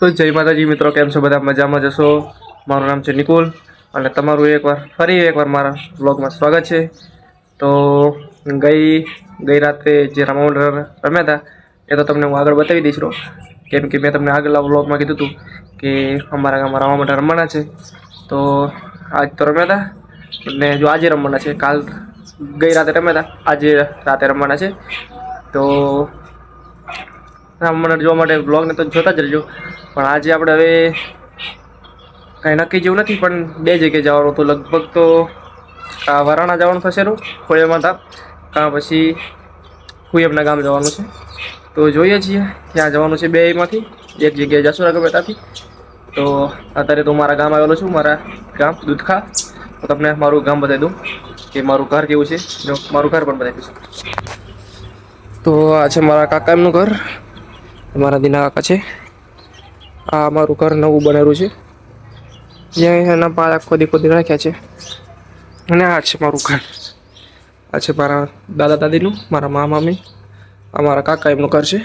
તો જય માતાજી મિત્રો, કેમ છો બધા? મજામાં જશો મારું નામ છે નિકુલ અને તમારું એકવાર, ફરી એકવાર મારા વ્લોગમાં સ્વાગત છે. તો ગઈ ગઈ રાતે જે રામાઉન્ડ રમ્યા હતા, એ તો તમને હું આગળ બતાવી દઈશ કેમ કે મેં તમને આગળના વ્લોગમાં કીધું હતું કે અમારા ગામમાં રામાઉન્ડ રમવાના છે. તો આજ તો રમ્યા હતા. ને જો આજે રમવાના છે, કાલ ગઈ રાતે રમ્યા હતા, આજે રાતે રમવાના છે. તો રામમંડળ જોવા માટે બ્લોગને તો જોતા જ રહેજો. પણ આજે આપણે હવે કાંઈ નક્કી જેવું નથી, પણ બે જગ્યાએ જવાનું હતું. લગભગ તો, આ વરાણા જવાનું થશે નું ખોડિયામાં ધામ કાં પછી કુયમના ગામ જવાનું છે. તો જોઈએ છીએ ક્યાં જવાનું છે બેમાંથી. એક જગ્યાએ જશું રાઘવ ત્યાંથી. તો અત્યારે તો મારા ગામ આવેલો છું, મારા ગામ, દૂધખા. તો તમને મારું ગામ બતાવી દઉં, કે મારું ઘર કેવું છે. મારું ઘર પણ બતાવી દઈશું. તો આ છે મારા કાકા એમનું ઘર. મારા દીના કાકા છે. આ અમારું ઘર નવું બનેલું છે. જ્યાં એના પાયા ખોદી ખોદી રાખ્યા છે. અને આ છે મારું ઘર. આ છે મારા દાદા દાદીનું, મારા મા મામી અમારા કાકા એમનું ઘર છે.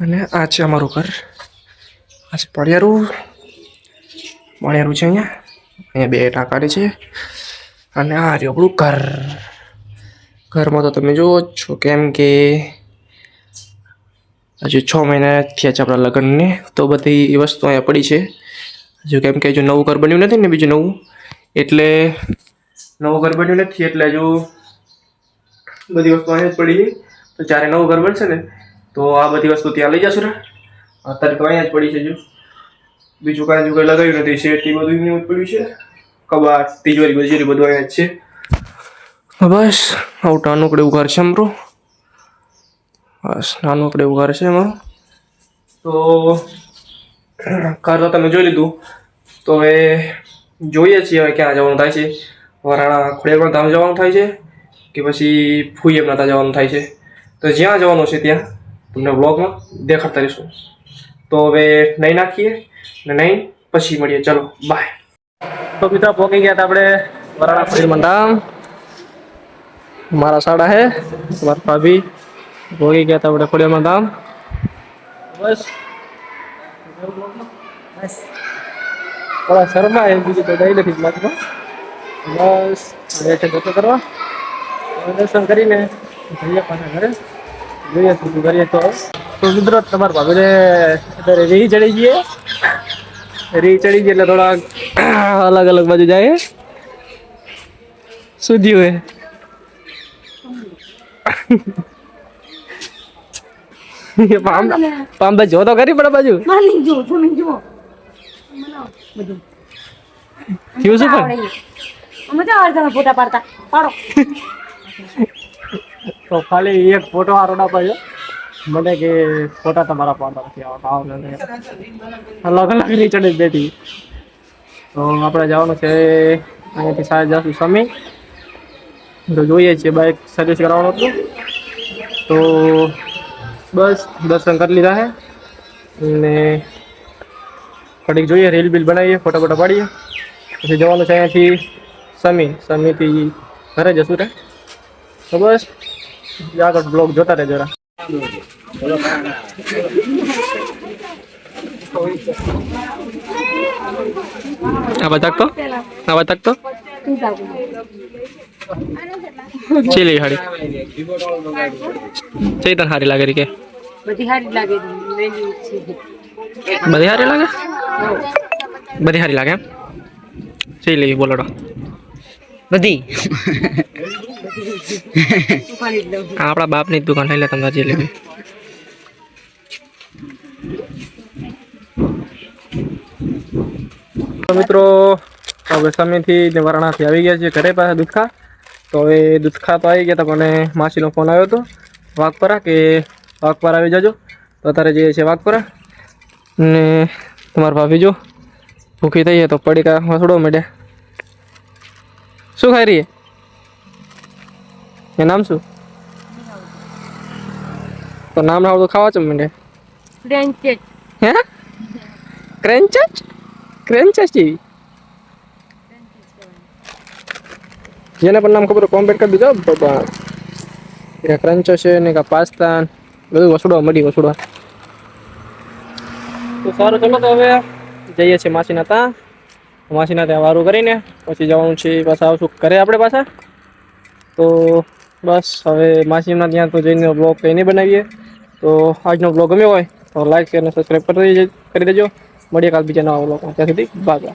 અને આ છે અમારું ઘર. આ છે પડિયારું પડિયારું છે અહીંયા. અહીંયા બે ટાંકાડી છે. અને આ રહ્યું આપણું ઘર. ઘરમાં તો તમે જુઓ જ છો કેમ કે હજુ છ મહિના થયા છે આપણા લગ્નને. તો બધી વસ્તુ અહીંયા પડી છે. હજુ કેમ કે હજુ નવું ઘર બન્યું નથી ને બીજું નવું. એટલે નવું ઘર બન્યું નથી, એટલે હજુ બધી વસ્તુ અહીંયા જ પડી છે. તો જ્યારે નવું ઘર બનશે ને, તો આ બધી વસ્તુ ત્યાં લઈ જશું ને અત્યારે તો અહીંયા જ પડી છે હજુ. બીજું કાંઈ હજુ કંઈ લગાવ્યું નથી શેઠથી બધું જ પડ્યું છે. કબાટ, તિજોરી, બજોરી બધું અહીંયા જ છે. બસ, આવું નાનકડું એવું ઘર છે અમારું બસ, નાનું આપણે એવું ઘર છે એમાં. તો, ઘર તો તમે જોઈ લીધું. તો હવે જોઈએ છીએ હવે ક્યાં જવાનું થાય છે. વરાણા ખોડિયારમાં ધામ જવાનું થાય છે કે પછી ફૂઈએમના ત્યાં જવાનું થાય છે. તો જ્યાં જવાનું છે ત્યાં તમને વ્લોગમાં દેખાડતા રહીશું. તો હવે નહીં નાખીએ ને નહીં, પછી મળીએ. ચલો બાય તો મિત્રો પહોંચી ગયા હતા આપણે વરાણા ખોડિયારમાં ધામ મારા સાડા હે, મારા ભાભી. ભોગી ગયા હતા ખોડિયામાં ધામ. બસ. બસ. થોડા શર્મા એ બીજું તો દઈ નથી લાગતું બસ. છે જતો કરવા. દર્શન કરીને જઈએ પાછા ઘરે. જોઈએ શું કરીએ તો. તો કુદરત તમારા ભાભીને અત્યારે રીહ ચડી ગઈ રીહ ચડી ગઈ એટલે થોડા અલગ અલગ બાજુ જાય શું થયું હે? પામ પામ ભાઈ જો તો કરી પડે બાજુ. બધું. થયું શું પણ? અમે તો અડધા ફોટા પાડતા. પાડો. તો ખાલી એક ફોટો આ ના પાડ્યો. મને કે ફોટા તમારા પાડતા નથી આવતા. અલગ અલગની ચડી બેઠી. તો આપણે જવાનું છે. અહીંયાથી સાહેબ જશું સમી તો જોઈએ છીએ બાઇક સર્વિસ કરાવવાનું હતું. તો બસ દર્શન કરી લીધા છે અને ઘડીક જોઈએ રીલ બિલ બનાવીએ ફોટા ફોટા પાડીએ પછી જવાનું છે અહીંયાથી સમી સમીથી ઘરે જશું રે તો બસ આગળ બ્લોગ જોતા રહે જરા આવા તકતો આવા તકતો ચીલી હાડી. ચેતન હારી લાગે રી કે? બધી સારી લાગે બધી હારી લાગે? બધી હારી લાગે ચેલી બોલો તો બધી આપણા બાપની જ દુકાન એટલે તમને જે લેવી. તો મિત્રો હવે સમયથી ને આવી ગયા છે ઘરે પાછા દુધખા તો હવે દૂધ ખાતો આવી ગયા હતા મને માસીનો ફોન આવ્યો હતો વાઘપરા કે વાઘપરા આવી જજો. તો અત્યારે જઈએ છીએ વાઘપરા ને તમારા ભાભી જો ભૂખી થઈ તો પડીકા વસડો મળ્યા શું ખાઈ રહી એ નામ શું? તો નામ ના આવડતું ખાવા છો માંડે ક્રેન્ચેચ હે? ક્રેન્ચેચ ક્રેન્ચેચ જેવી? જેને પણ નામ ખબર કોમ્પેટ કરી દીધો કે ક્રંચો છે ને કા પાસ્તા બધું વસડવા મળી, વસડવા. તો સારું, ચલો તો હવે જઈએ છીએ માસીના ત્યાં. માસીના ત્યાં વારું કરીને પછી જવાનું છે પાછા આવશું ઘરે આપણે પાછા? તો બસ હવે માસીના ત્યાં તો જઈને બ્લોગ કંઈ નહીં બનાવીએ. તો આજનો બ્લોગ ગમ્યો હોય તો લાઈક શેર અને સબસ્ક્રાઈબ કરી દેજો. કરી મળીએ કાલ બીજા નવા બ્લોગમાં ત્યાં સુધી બાય